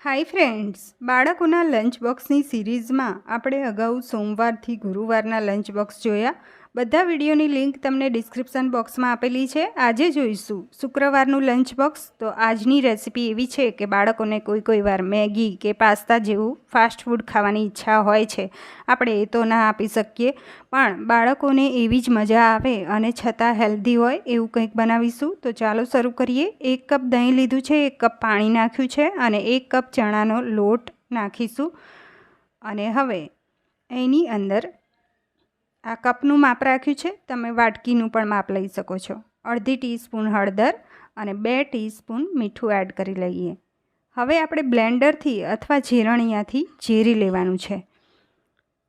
Hi friends બાળકોના lunch બોક્સની સિરીઝમાં આપણે અગાઉ સોમવારથી ગુરુવારના લંચ બોક્સ જોયા. બધા વિડીયોની લિંક તમને ડિસ્ક્રિપ્શન બોક્સમાં આપેલી છે. આજે જોઈશું શુક્રવારનું લંચ બોક્સ. તો આજની રેસિપી એવી છે કે બાળકોને કોઈ કોઈ વાર મેગી કે પાસ્તા જેવું ફાસ્ટ ફૂડ ખાવાની ઈચ્છા હોય છે. આપણે એ તો ના આપી શકીએ. પણ બાળકોને એવી જ મજા આવે અને છતાં હેલ્ધી હોય એવું કંઈક બનાવીશું. તો ચાલો શરૂ કરીએ. એક કપ દહીં લીધું છે, એક કપ પાણી નાખ્યું છે અને એક કપ ચણાનો લોટ નાખીશું. અને હવે એની અંદર આ કપનું માપ રાખ્યું છે. તમે વાટકીનું પણ માપ લઈ શકો છો. અડધી ટીસ્પૂન હળદર અને બે ટીસ્પૂન મીઠું એડ કરી લઈએ. હવે આપણે બ્લેન્ડરથી અથવા ઝેરણિયાથી ઝેરી લેવાનું છે.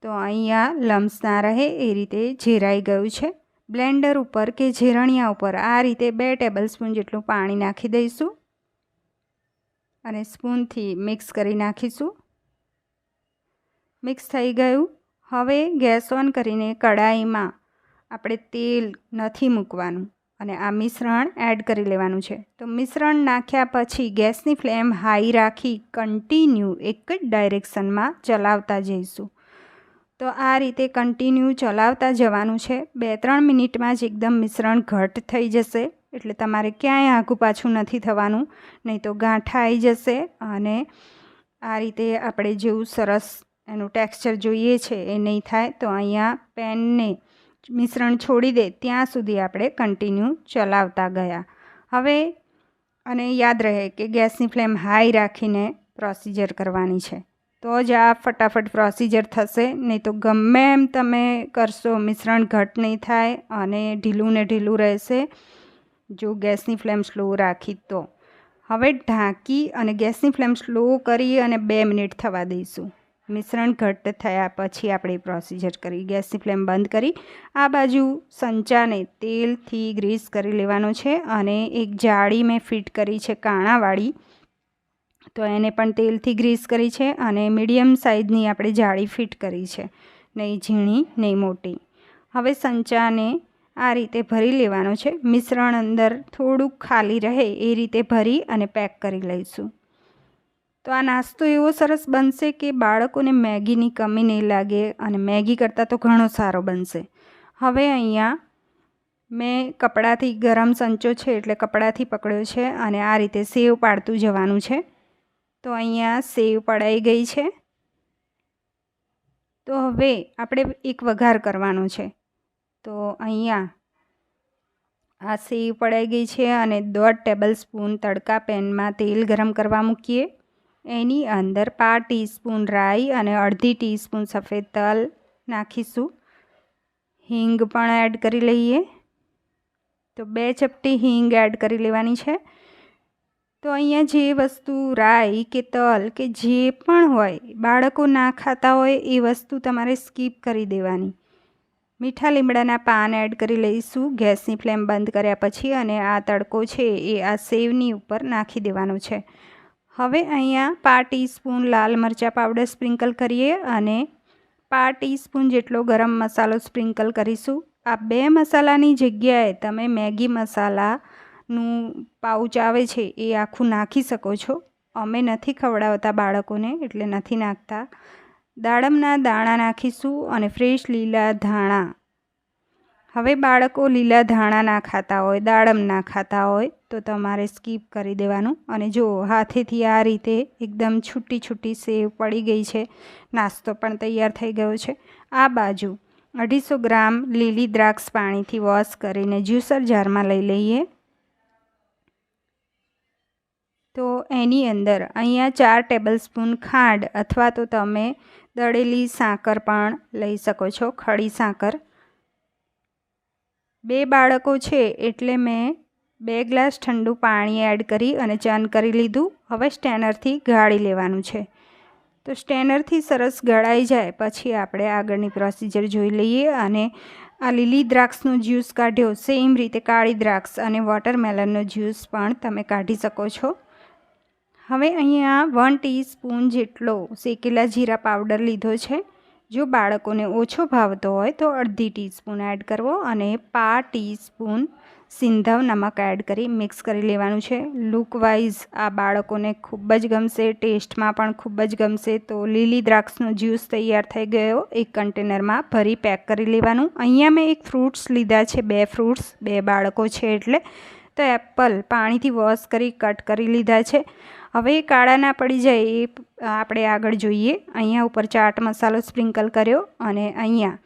તો અહીંયા લમ્સ ના રહે, એ રીતે ઝેરાઈ ગયું છે. બ્લેન્ડર ઉપર કે ઝેરણિયા ઉપર આ રીતે બે ટેબલ સ્પૂન જેટલું પાણી નાખી દઈશું. અને સ્પૂનથી મિક્સ કરી નાખીશું. મિક્સ થઈ ગયું. હવે ગેસ ઓન કરીને કડાઈમાં આપણે તેલ નથી મૂકવાનું અને આ મિશ્રણ એડ કરી લેવાનું છે. તો મિશ્રણ નાખ્યા પછી ગેસની ફ્લેમ હાઈ રાખી કન્ટિન્યુ એક જ ડાયરેક્શનમાં ચલાવતા જઈશું. તો આ રીતે કન્ટિન્યુ ચલાવતા જવાનું છે. બે ત્રણ મિનિટમાં જ એકદમ મિશ્રણ ઘટ થઈ જશે એટલે તમારે ક્યાંય આઘું પાછું નથી થવાનું. નહીં તો ગાંઠા આવી જશે અને આ રીતે આપણે જેવું સરસ એનું ટેક્સચર જોઈએ છે, એ નહીં થાય, તો અહીંયા પેનને મિશ્રણ છોડી દે, ત્યાં સુધી આપણે કન્ટિન્યુ ચલાવતા ગયા. હવે, અને યાદ રહે કે ગેસની ફ્લેમ હાઈ રાખીને પ્રોસિજર કરવાની છે. તો જ આ ફટાફટ પ્રોસિજર થશે, નહીં તો ગમે એમ તમે કરશો, મિશ્રણ ઘટ નહીં થાય અને ઢીલું ને ઢીલું રહેશે, જો ગેસની ફ્લેમ સ્લો રાખી તો. હવે ઢાંકી અને ગેસની ફ્લેમ સ્લો કરી અને બે મિનિટ થવા દઈશું. મિશ્રણ ઘટ્ટ થયા પછી આપણે પ્રોસીજર કરી, ગેસની ફ્લેમ બંધ કરી. આ બાજુ સંચાને તેલથી ગ્રીસ કરી લેવાનો છે અને એક જાળી મેં ફિટ કરી છે કાણાવાળી. તો એને પણ તેલથી ગ્રીસ કરી છે અને મીડિયમ સાઇઝની આપણે જાળી ફિટ કરી છે, નહીં ઝીણી, નહીં મોટી. હવે સંચાને આ રીતે ભરી લેવાનો છે. મિશ્રણ અંદર થોડુંક ખાલી રહે એ રીતે ભરી અને પેક કરી લઈશું. તો આ નાસ્તો એવો સરસ બનશે કે બાળકોને મેગીની કમી નહીં લાગે અને મેગી કરતાં તો ઘણો સારો બનશે. હવે અહીંયા મેં કપડાથી ગરમ સંચો છે એટલે કપડાથી પકડ્યો છે અને આ રીતે સેવ પાડતું જવાનું છે. તો અહીંયા સેવ પડાઈ ગઈ છે. તો હવે આપણે એક વઘાર કરવાનો છે. તો અહીંયા આ સેવ પડાઈ ગઈ છે અને દોઢ ટેબલ સ્પૂન તડકા પેનમાં તેલ ગરમ કરવા મૂકીએ. એની અંદર પાંચ ટીસ્પૂન રાઈ અને અડધી ટીસ્પૂન સફેદ તલ નાખીશું. હિંગ પણ એડ કરી લઈએ. તો બે ચપટી હિંગ એડ કરી લેવાની છે. તો અહીંયા જે વસ્તુ રાઈ કે તલ કે જે પણ હોય, બાળકો ના ખાતા હોય, એ વસ્તુ તમારે સ્કીપ કરી દેવાની. મીઠા લીમડાના પાન એડ કરી લઈશું. ગેસની ફ્લેમ બંધ કર્યા પછી અને આ તડકો છે એ આ સેવની ઉપર નાખી દેવાનો છે. હવે અહીંયા પા ટીસ્પૂન લાલ મરચાં પાવડર સ્પ્રિંકલ કરીએ અને પા ટીસ્પૂન જેટલો ગરમ મસાલો સ્પ્રિંકલ કરીશું. આ બે મસાલાની જગ્યાએ તમે મેગી મસાલાનું પાઉચ આવે છે એ આખું નાખી શકો છો. અમે નથી ખવડાવતા બાળકોને એટલે નથી નાખતા. દાડમના દાણા નાખીશું અને ફ્રેશ લીલા ધાણા હવે બાળકો લીલા ધાણા ના ખાતા હોય, દાડમ ના ખાતા હોય, તો તમારે સ્કીપ કરી દેવાનું. અને જો હાથેથી આ રીતે એકદમ છૂટી છૂટી સેવ પડી ગઈ છે, નાસ્તો પણ તૈયાર થઈ ગયો છે, આ બાજુ અઢીસો ગ્રામ લીલી દ્રાક્ષ પાણીથી વોશ કરીને જ્યુસર જારમાં લઈ લઈએ. તો એની અંદર અહીંયા ચાર ટેબલ સ્પૂન ખાંડ અથવા તો તમે દળેલી સાકર પણ લઈ શકો છો ખડી સાકર. બે બાળકો છે એટલે મેં બે ગ્લાસ ઠંડુ પાણી એડ કરી અને ચન કરી લીધું. હવે સ્ટેનરથી ગાળી લેવાનું છે. તો સ્ટેનરથી સરસ ગળાઈ જાય. પછી આપણે આગળની પ્રોસિજર જોઈ લઈએ અને આ લીલી દ્રાક્ષનો જ્યુસ કાઢ્યો. સેમ રીતે કાળી દ્રાક્ષ અને વોટરમેલનનો જ્યુસ પણ તમે કાઢી શકો છો. હવે અહીંયા વન ટીસ્પૂન જેટલો શેકેલા જીરા પાવડર લીધો છે. જો બાળકોને ઓછો ભાવતો હોય તો અડધી ટીસ્પૂન એડ કરવો અને પા ટીસ્પૂન સિંધવ નમક એડ કરી મિક્સ કરી લેવાનું છે. લુક વાઇઝ આ બાળકોને ખૂબ જ ગમશે, ટેસ્ટમાં પણ ખૂબ જ ગમશે. તો લીલી દ્રાક્ષનો જ્યુસ તૈયાર થઈ ગયો. એક કન્ટેનરમાં ભરી પેક કરી લેવાનું. અહીંયા મેં એક ફ્રૂટ્સ લીધા છે, બે ફ્રૂટ્સ, બે બાળકો છે એટલે. તો એપલ પાણીથી વોશ કરી, કટ કરી લીધા છે. હવે કાળા ના પડી જાય એ આપણે આગળ જોઈએ. અહીંયા ઉપર ચાટ મસાલો સ્પ્રિંકલ કર્યો અને અહીંયા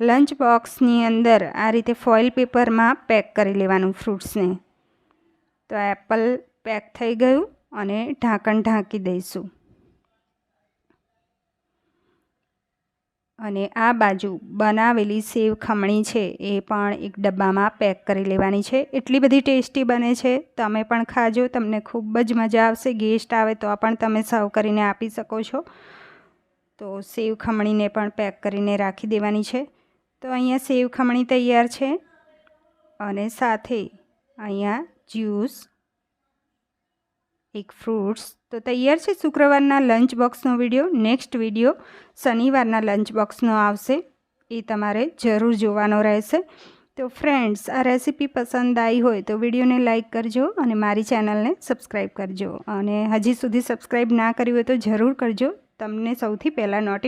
લંચ બોક્સની અંદર આ રીતે ફોઇલ પેપરમાં પેક કરી લેવાનું ફ્રૂટ્સને. તો એપલ પેક થઈ ગયું અને ઢાંકણ ઢાંકી દઈશું. અને આ બાજુ બનાવેલી સેવ ખમણી છે, એ પણ એક ડબ્બામાં પેક કરી લેવાની છે. એટલી બધી ટેસ્ટી બને છે. તમે પણ ખાજો, તમને ખૂબ જ મજા આવશે. ગેસ્ટ આવે તો પણ તમે સર્વ કરીને આપી શકો છો. તો સેવ ખમણીને પણ પેક કરીને રાખી દેવાની છે. તો અહીંયા સેવ ખમણી તૈયાર છે. અને સાથે અહીંયા જ્યુસ એક ફ્રૂટ્સ તો તૈયાર છે શુક્રવારના લંચ બોક્સનો વીડિયો નેક્સ્ટ વીડિયો શનિવારના લંચ બોક્સનો આવશે. એ તમારે જરૂર જોવાનો રહેશે. તો ફ્રેન્ડ્સ આ રેસીપી પસંદ આવી હોય તો વિડીયોને લાઇક કરજો અને મારી ચેનલને સબસ્ક્રાઈબ કરજો. અને હજી સુધી સબસ્ક્રાઈબ ના કરી હોય તો જરૂર કરજો. તમને સૌથી પહેલાં નોટિફ